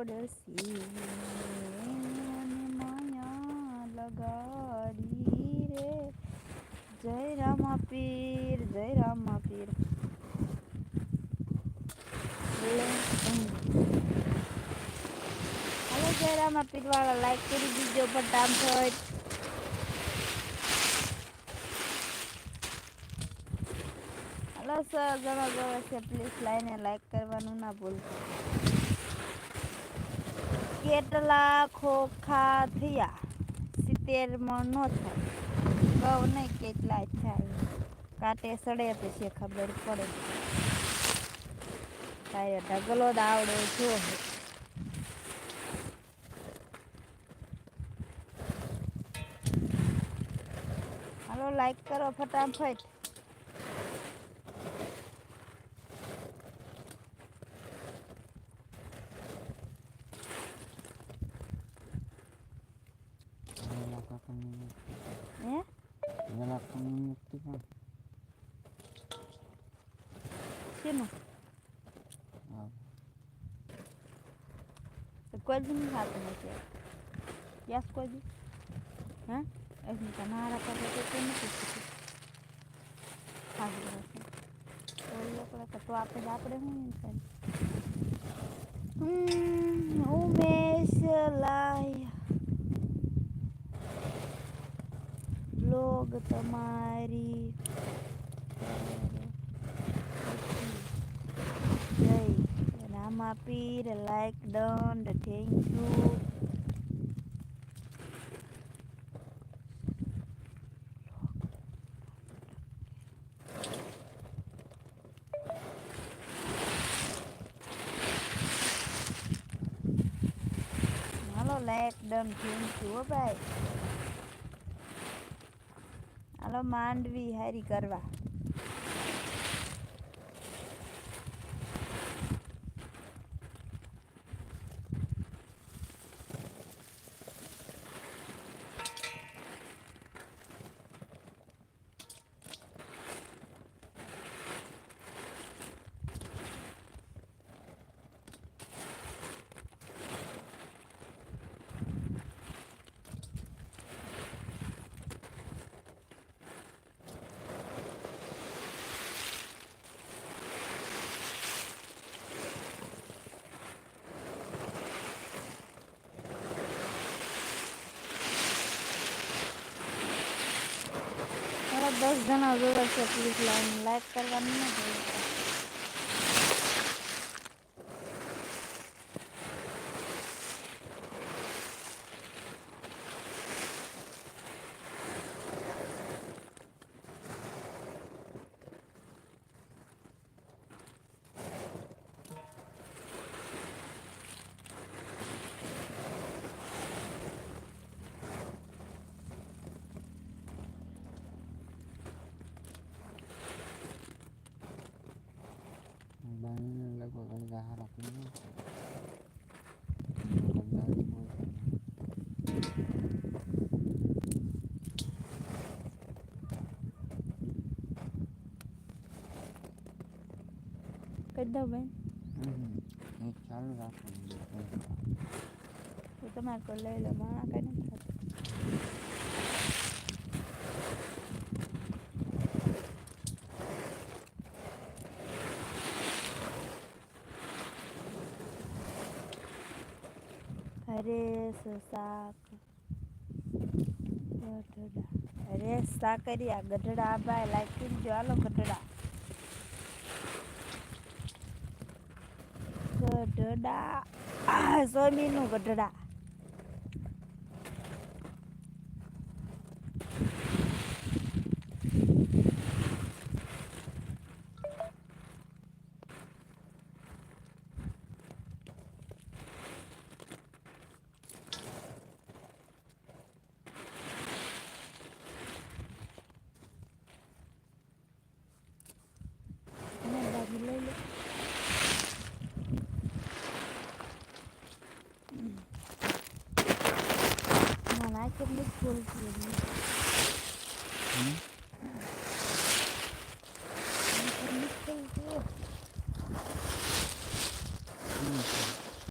પડશે માયા લગાડી રે જય રામા પીર જય રામા પીર હલો જય રામા પીર વાળા લાઈક કરી દીજો ફટાફટ હાલો સર ઘણો ગમે છે પ્લીઝ લાઈને લાઈક કરવાનું ના ભૂલતા કેટલા ખોખા થયા સિત્તેર મણ નો થાય કહું નહીં કેટલા થાય કાંટે સડે પછી ખબર પડે તારે ઢગલો દાવડો જો હાલો લાઈક કરો ફટાફટ. É? Ela come muito bom. Cima. As coisas não sabem o. E as coisas? Hã? As não tem nada para fazer com isso. Faz assim. Olha para cá, tu apesar de ruim, sabe? Hum, o mês lá. Umesh લાય blog તમારી જય Rama Pir like done thank you hello like done thank you હો ભાઈ હાલો માંડવી હારી કરવા. દસ જણા જોડે છે પ્લીઝ લાઈન લાઈક કરવાનું ન ભૂલતા બાણીને લગભગ અડધા હારા પી ગયા કહી દઉં બેન એક ચાલુ રાખવાનું તો તમારે કોઈ લઈ લો માણા કઈ નથી થતું હરેશ શાક ગઢડા. હરેશ સાકરિયા ગઢડા ભાઈ લાઈક કરજો હાલો ગઢડા. ગઢડા. સોમીનું ગઢડા. Mm-hmm.